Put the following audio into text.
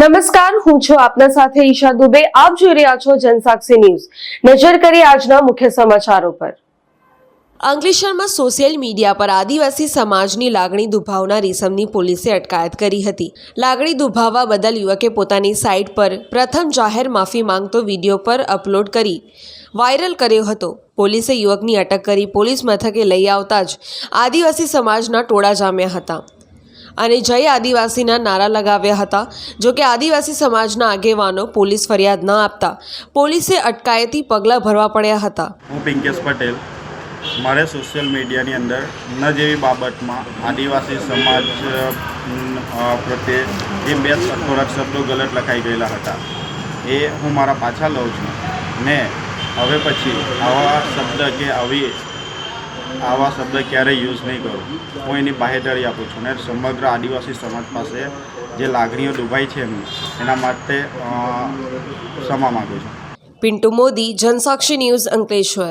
નમસ્કાર, હું છું આપના સાથે ઈશા દુબે. આપ જોઈ રહ્યા છો જનસાક્ષી ન્યૂઝ. નજર કરી આજના મુખ્ય સમાચારો પર. અંકલેશ્વરમાં સોશિયલ મીડિયા પર આદિવાસી સમાજની લાગણી દુભાવનાર ઇસમની પોલીસે અટકાયત કરી હતી. લાગણી દુભાવવા બદલ યુવકે પોતાની સાઇટ પર પ્રથમ જાહેર માફી માંગતો વીડિયો પર અપલોડ કરી વાયરલ કર્યો હતો. પોલીસે યુવકની અટક કરી પોલીસ મથકે લઈ આવતા જ આદિવાસી સમાજના ટોળા જામ્યા હતા. અને જય આદિવાસીના નારા લગાવ્યા હતા. જોકે આદિવાસી સમાજના આગેવાનો પોલીસ ફરિયાદ ન આપતા, પોલીસે અટકાયતી પગલાં ભરવા પડ્યા હતા. હું પિંકેશ પટેલ. મારે સોશિયલ મીડિયાની અંદર ન જેવી બાબતમાં આદિવાસી સમાજ પ્રત્યે જે બે થોડાક શબ્દો ગલત લખાઈ ગયેલા હતા, એ હું મારા પાછા લઉં છું. ને હવે પછી આવા શબ્દ કે આવી આવા શબ્દ ક્યારેય યુઝ નહીં કરું. હું એની બાહેધરી આપું છું ને સમગ્ર આદિવાસી સમાજ પાસે જે લાગણીઓ દુભાઈ છે એમની, એના માટે ક્ષમા માગું છું. પિન્ટુ મોદી, જનસાક્ષી ન્યૂઝ અંકલેશ્વર.